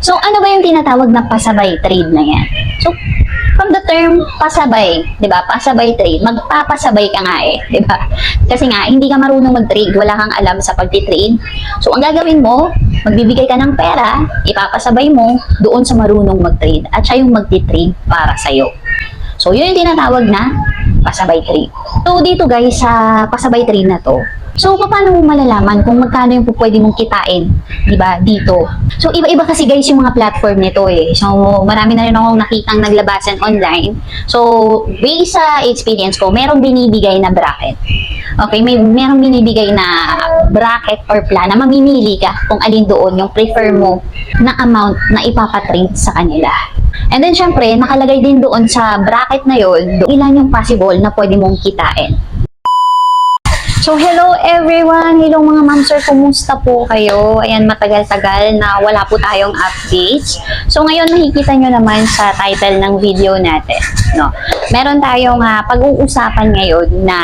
So, ano ba yung tinatawag na pasabay trade na yan? So, from the term pasabay, 'di ba? Pasabay trade, magpapasabay ka nga eh, 'di ba? Kasi nga hindi ka marunong mag-trade, wala kang alam sa pagti-trade. So ang gagawin mo, magbibigay ka ng pera, ipapasabay mo doon sa marunong mag-trade at siya yung magti-trade para sa iyo. So yun yung tinatawag na pasabay trade. So dito guys sa pasabay trade na to, So, paano mo malalaman kung magkano yung pwede mong kitain, di ba, dito? So, iba-iba kasi guys yung mga platform nito eh. So, marami na rin akong nakitang naglabasan online. So, based sa experience ko, merong binibigay na bracket. Okay, may merong binibigay na bracket or plan na mamimili ka kung alin doon yung prefer mo na amount na ipapatrade sa kanila. And then, syempre, nakalagay din doon sa bracket na yon ilan yung possible na pwede mong kitain. So, hello everyone! Hello mga ma'am sir, kumusta po kayo? Ayan, matagal-tagal na wala po tayong updates. So, ngayon nakikita nyo naman sa title ng video natin. No? Meron tayong ah, pag-uusapan ngayon na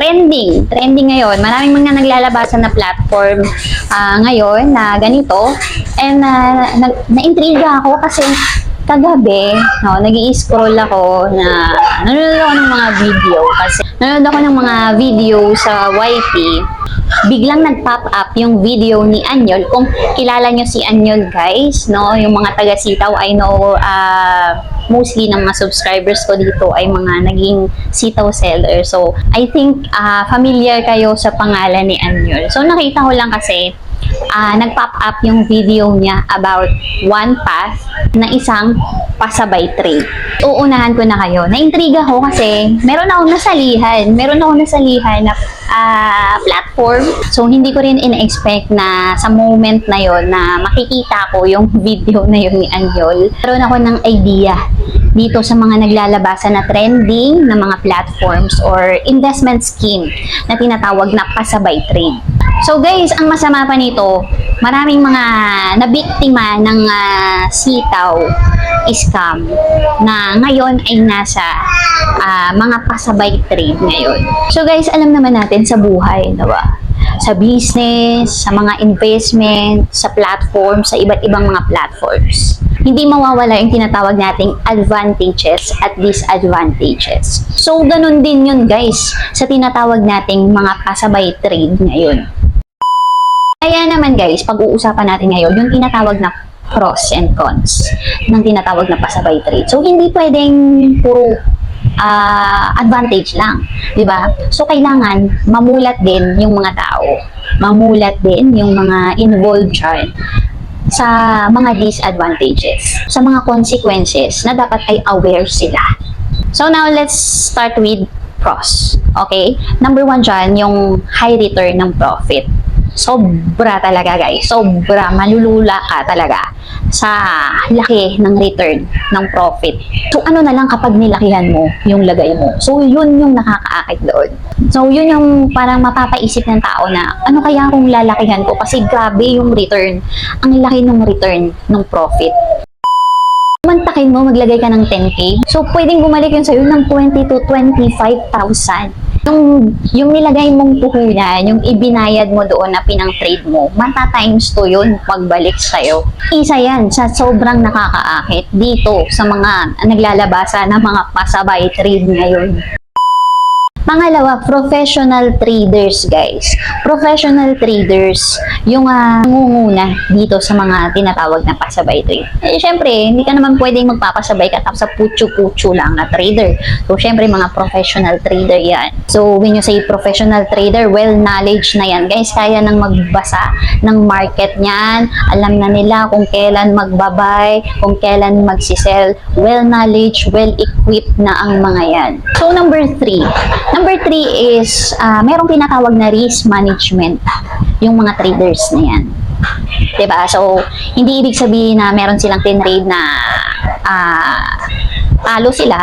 trending. Trending ngayon. Maraming mga naglalabasan na platform ah, ngayon na ganito. And ah, na- na-intriga ako kasi kagabi, no, nag scroll ako na nanonood ako ng mga video kasi nanonood ako ng mga video sa YT biglang nag-pop up yung video ni Anyol. Kung kilala nyo si Anyol guys, no, yung mga taga-sitaw, I know uh, mostly ng mga subscribers ko dito ay mga naging sitaw seller. So, I think uh, familiar kayo sa pangalan ni Anyol. So, nakita ko lang kasi ah nag-pop up yung video niya about one path na isang pasabay trade. Uunahan ko na kayo. Naintriga ko kasi meron akong nasalihan. Meron akong nasalihan na ah, platform. So, hindi ko rin in-expect na sa moment na yon na makikita ko yung video na yun ni Anyol. Meron ako ng idea dito sa mga naglalabasan na trending na mga platforms or investment scheme na tinatawag na pasabay trade. So guys, ang masama pa nito, maraming mga nabiktima ng ah, sitaw scam na ngayon ay nasa ah, mga pasabay trade ngayon. So guys, alam naman natin sa buhay, diba? sa business, sa mga investment, sa platform, sa iba't ibang mga platforms. Hindi mawawala yung tinatawag nating advantages at disadvantages. So, ganun din yun guys sa tinatawag nating mga pasabay trade ngayon. Kaya naman guys, pag-uusapan natin ngayon yung tinatawag na pros and cons ng tinatawag na pasabay trade. So, hindi pwedeng puro ah, advantage lang, 'di ba? So kailangan mamulat din yung mga tao. Mamulat din yung mga involved dyan sa mga disadvantages, sa mga consequences na dapat ay aware sila. So now let's start with pros. Okay? Number one dyan, yung high return ng profit. Sobra talaga guys. Sobra. Malulula ka talaga sa laki ng return ng profit. So ano na lang kapag nilakihan mo yung lagay mo. So yun yung nakakaakit doon. So yun yung parang mapapaisip ng tao na ano kaya kung lalakihan ko kasi grabe yung return. Ang laki ng return ng profit mantakin mo, maglagay ka ng 10K. So, pwedeng bumalik yun sa'yo ng 20 to 25,000. Yung, yung nilagay mong puhunan, yung ibinayad mo doon na pinang-trade mo, mata times to yun pagbalik sa'yo. Isa yan sa sobrang nakakaakit dito sa mga naglalabasa ng mga pasabay trade ngayon. Pangalawa, professional traders, guys. Professional traders, yung uh, dito sa mga tinatawag na pasabay trade. Eh, syempre, hindi ka naman pwedeng magpapasabay ka tapos sa putyo-putyo lang na trader. So, syempre, mga professional trader yan. So, when you say professional trader, well knowledge na yan. Guys, kaya nang magbasa ng market niyan. Alam na nila kung kailan magbabay, kung kailan magsisell. Well knowledge, well equipped na ang mga yan. So, number three. Number three is, ah, merong tinatawag na risk management. Yung mga traders na yan. ba? So, hindi ibig sabihin na meron silang tinrade na ah, talo sila,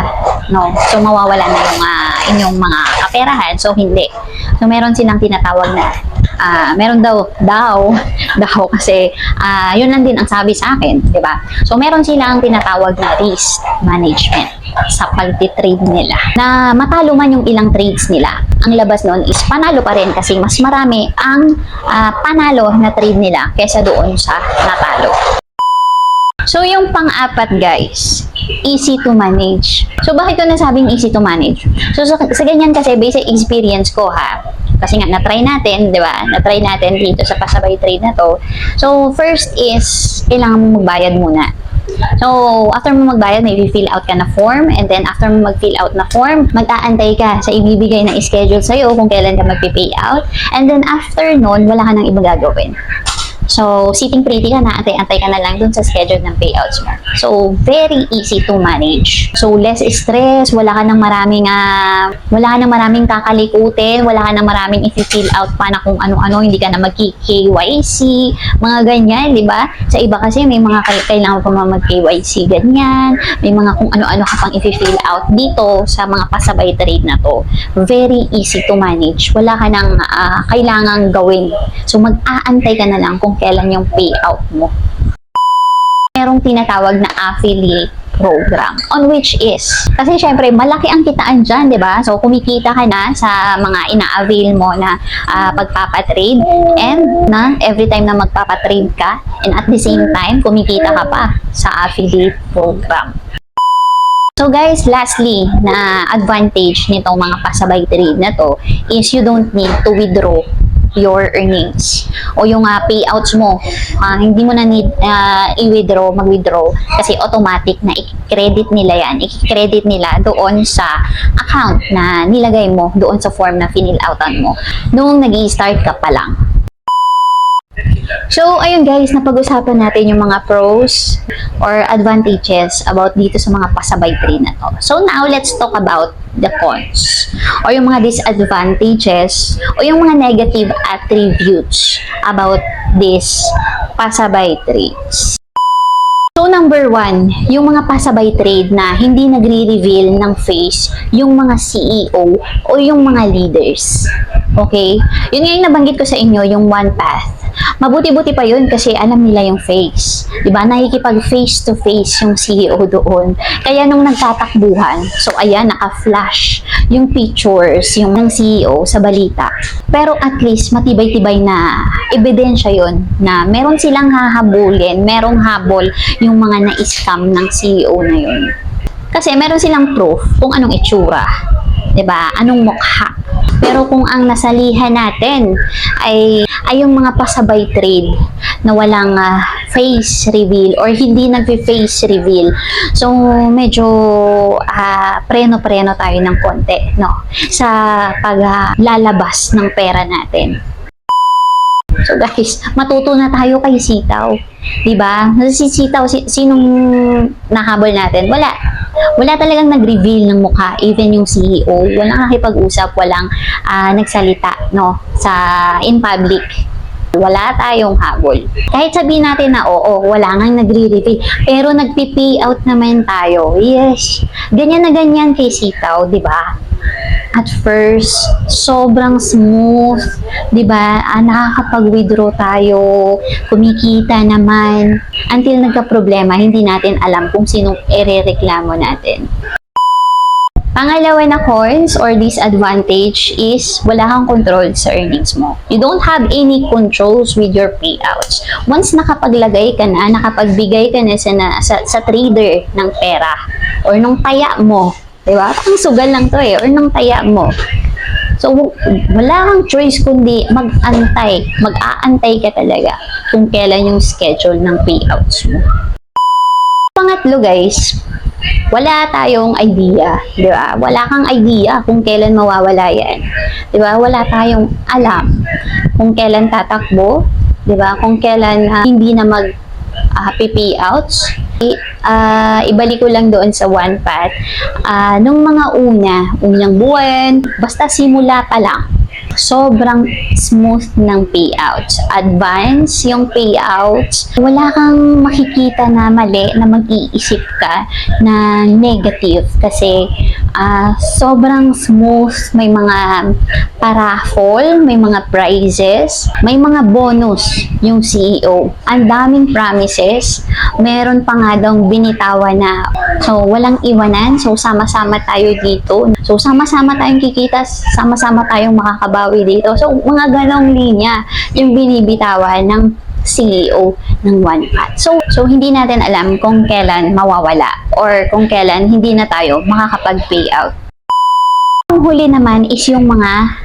no? So, mawawala na yung ah, inyong mga kaperahan. So, hindi. So, meron silang tinatawag na ah, meron daw, daw, daw kasi ah, yun lang din ang sabi sa akin, 'di ba? So, meron silang tinatawag na risk management sa pagtitrade nila. Na matalo man yung ilang trades nila, ang labas noon is panalo pa rin kasi mas marami ang ah, panalo na trade nila kesa doon sa natalo. So, yung pang-apat, guys, easy to manage. So, bakit ko nasabing easy to manage? So, sa, sa ganyan kasi, based sa experience ko, ha, kasi nga, na-try natin, di ba? Na-try natin dito sa pasabay trade na to. So, first is, kailangan mo magbayad muna. So, after mo magbayad, may fill out ka na form and then after mo mag-fill out na form, mag-aantay ka sa ibibigay na schedule sa'yo kung kailan ka mag-pay out. And then after nun, wala ka nang iba gagawin. So, sitting pretty ka na, antay-antay ka na lang dun sa schedule ng payouts mo. So, very easy to manage. So, less stress, wala ka nang maraming, ah, wala ka nang maraming kakalikutin, wala ka nang maraming i-fill out pa na kung ano-ano, hindi ka na mag-KYC, mga ganyan, di ba? Sa iba kasi may mga kailangan pa mag-KYC ganyan, may mga kung ano-ano ka pang i-fill out dito sa mga pasabay trade na to. Very easy to manage. Wala ka nang ah, kailangang gawin. So, mag-aantay ka na lang kung kailan yung payout mo. Merong tinatawag na affiliate program on which is kasi syempre malaki ang kitaan dyan di ba so kumikita ka na sa mga ina-avail mo na ah, pagpapatrade and na every time na magpapatrade ka and at the same time kumikita ka pa sa affiliate program So guys, lastly, na advantage nitong mga pasabay trade na to is you don't need to withdraw your earnings o yung ah, payouts mo. Ah, hindi mo na need ah, i-withdraw, mag-withdraw kasi automatic na i-credit nila yan. I-credit nila doon sa account na nilagay mo doon sa form na finil outan mo noong nag start ka pa lang. So, ayun guys, napag-usapan natin yung mga pros or advantages about dito sa mga pasabay trade na to. So, now let's talk about the cons or yung mga disadvantages o yung mga negative attributes about this pasabay trades. So, number one, yung mga pasabay trade na hindi nagre-reveal ng face yung mga CEO o yung mga leaders. Okay? Yun nga yung nabanggit ko sa inyo, yung one path. Mabuti-buti pa yun kasi alam nila yung face. Ba? Nakikipag face to face yung CEO doon. Kaya nung nagtatakbuhan, so ayan, naka-flash yung pictures yung ng CEO sa balita. Pero at least matibay-tibay na ebidensya yon na meron silang hahabulin, merong habol yung mga na-scam ng CEO na yun. Kasi meron silang proof kung anong itsura. 'di ba? Anong mukha. Pero kung ang nasalihan natin ay ay yung mga pasabay trade na walang ah, face reveal or hindi nagfi-face reveal. So medyo ah, preno-preno tayo ng konti, no? Sa paglalabas ng pera natin. So guys, matuto na tayo kay sitaw. 'Di ba? Si sitaw si, sinong nahabol natin? Wala. Wala talagang nag-reveal ng mukha, even yung CEO. Walang nakipag-usap, walang ah, nagsalita, no, sa in public. Wala tayong habol. Kahit sabihin natin na oo, wala nga nagre-reveal, pero nagpi-pay out naman tayo. Yes. Ganyan na ganyan kay sitaw, 'di ba? At first, sobrang smooth, 'di ba? Ah, nakakapag-withdraw tayo, kumikita naman until nagka-problema, hindi natin alam kung sinong irereklamo natin. Pangalawa na cons or disadvantage is wala kang control sa earnings mo. You don't have any controls with your payouts. Once nakapaglagay ka na, nakapagbigay ka na sa, sa, sa trader ng pera or nung taya mo, di ba? Parang sugal lang to eh, or nung taya mo. So, wala kang choice kundi mag-antay. Mag-aantay ka talaga kung kailan yung schedule ng payouts mo. Pangatlo guys, wala tayong idea, di ba? Wala kang idea kung kailan mawawala yan. Di ba? Wala tayong alam kung kailan tatakbo, di ba? Kung kailan ah, hindi na mag ah, payouts. Ah, ibalik ko lang doon sa one path. Ah, nung mga una, unang buwan, basta simula pa lang, sobrang smooth ng payouts. Advance yung payouts. Wala kang makikita na mali na mag-iisip ka na negative kasi ah, sobrang smooth. May mga paraffol, may mga prizes, may mga bonus yung CEO. Ang daming promises. Meron pa nga daw binitawan na so walang iwanan. So sama-sama tayo dito. So sama-sama tayong kikita, sama-sama tayong makakabawi dito. So mga ganong linya yung binibitawan ng CEO ng OnePath. So, so hindi natin alam kung kailan mawawala or kung kailan hindi na tayo makakapag-payout. Ang huli naman is yung mga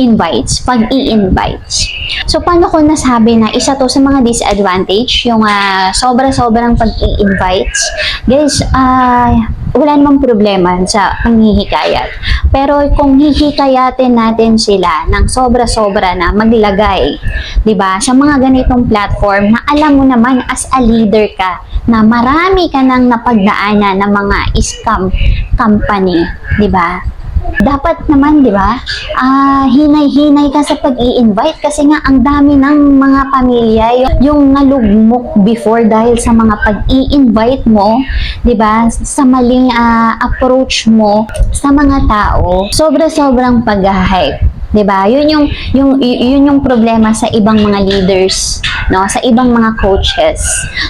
invites, pag i-invites. So, paano ko nasabi na isa to sa mga disadvantage, yung ah, sobra-sobrang pag i-invites? Guys, ah, wala namang problema sa panghihikayat. Pero kung hihikayatin natin sila ng sobra-sobra na maglagay, 'di ba? Sa mga ganitong platform na alam mo naman as a leader ka na marami ka nang napagdaanan ng mga scam company, 'di ba? Dapat naman, di ba, ah, hinay-hinay ka sa pag-i-invite kasi nga ang dami ng mga pamilya yung, nalugmok before dahil sa mga pag-i-invite mo, di ba, sa maling ah, approach mo sa mga tao, sobra-sobrang pag-hype. 'di ba? Yun yung yung yun yung problema sa ibang mga leaders, no? Sa ibang mga coaches.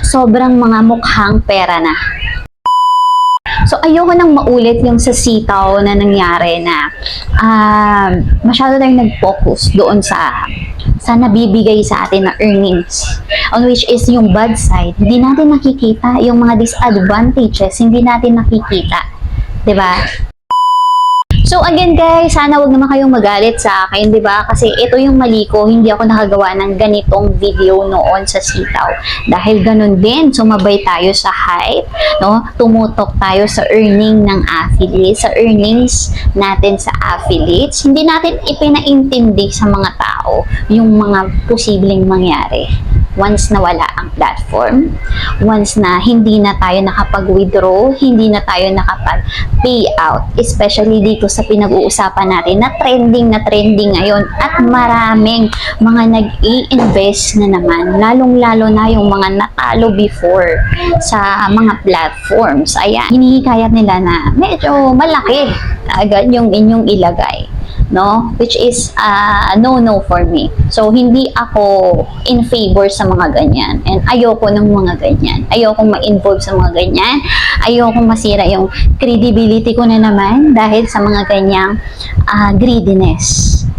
Sobrang mga mukhang pera na. So, ayoko nang maulit yung sa sitaw na nangyari na ah, masyado tayong nag-focus doon sa sa nabibigay sa atin na earnings. On which is yung bad side. Hindi natin nakikita yung mga disadvantages hindi natin nakikita. 'di ba So again guys, sana wag naman kayong magalit sa akin, 'di ba? Kasi ito yung mali ko, hindi ako nakagawa ng ganitong video noon sa sitaw. Dahil ganun din, sumabay tayo sa hype, no? Tumutok tayo sa earning ng affiliates, sa earnings natin sa affiliates. Hindi natin ipinaintindi sa mga tao yung mga posibleng mangyari once na wala ang platform, once na hindi na tayo nakapag-withdraw, hindi na tayo nakapag-payout, especially dito sa pinag-uusapan natin na trending na trending ngayon at maraming mga nag-i-invest na naman, lalong-lalo na yung mga natalo before sa mga platforms. Ayan, hinihikayat nila na medyo malaki agad yung inyong ilagay no? Which is uh, no-no for me. So, hindi ako in favor sa mga ganyan. And ayoko ng mga ganyan. Ayoko ma-involve sa mga ganyan. Ayoko masira yung credibility ko na naman dahil sa mga ganyang uh, greediness.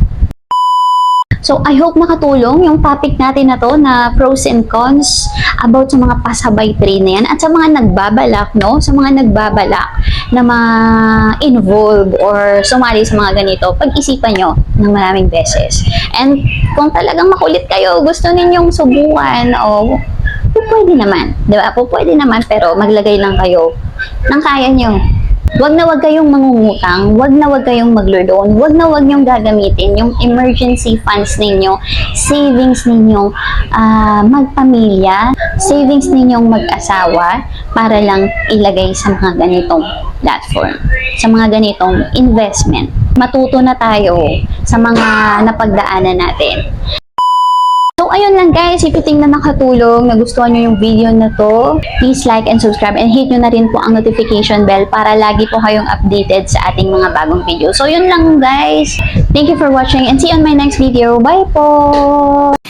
So, I hope nakatulong yung topic natin na to na pros and cons about sa mga pasabay trade na yan at sa mga nagbabalak, no? Sa mga nagbabalak na ma-involve or sumali sa mga ganito, pag-isipan nyo ng maraming beses. And kung talagang makulit kayo, gusto ninyong subukan o po pwede naman, di ba? Po pwede naman pero maglagay lang kayo ng kaya nyo. Huwag na huwag kayong mangungutang, huwag na huwag kayong maglo-loan, huwag na huwag niyong gagamitin yung emergency funds ninyo, savings ninyong ah, magpamilya, savings ninyong mag-asawa para lang ilagay sa mga ganitong platform, sa mga ganitong investment. Matuto na tayo sa mga napagdaanan natin. Ayun lang guys. If you think na nakatulong, nagustuhan nyo yung video na to, please like and subscribe and hit nyo na rin po ang notification bell para lagi po kayong updated sa ating mga bagong video. So, yun lang guys. Thank you for watching and see you on my next video. Bye po!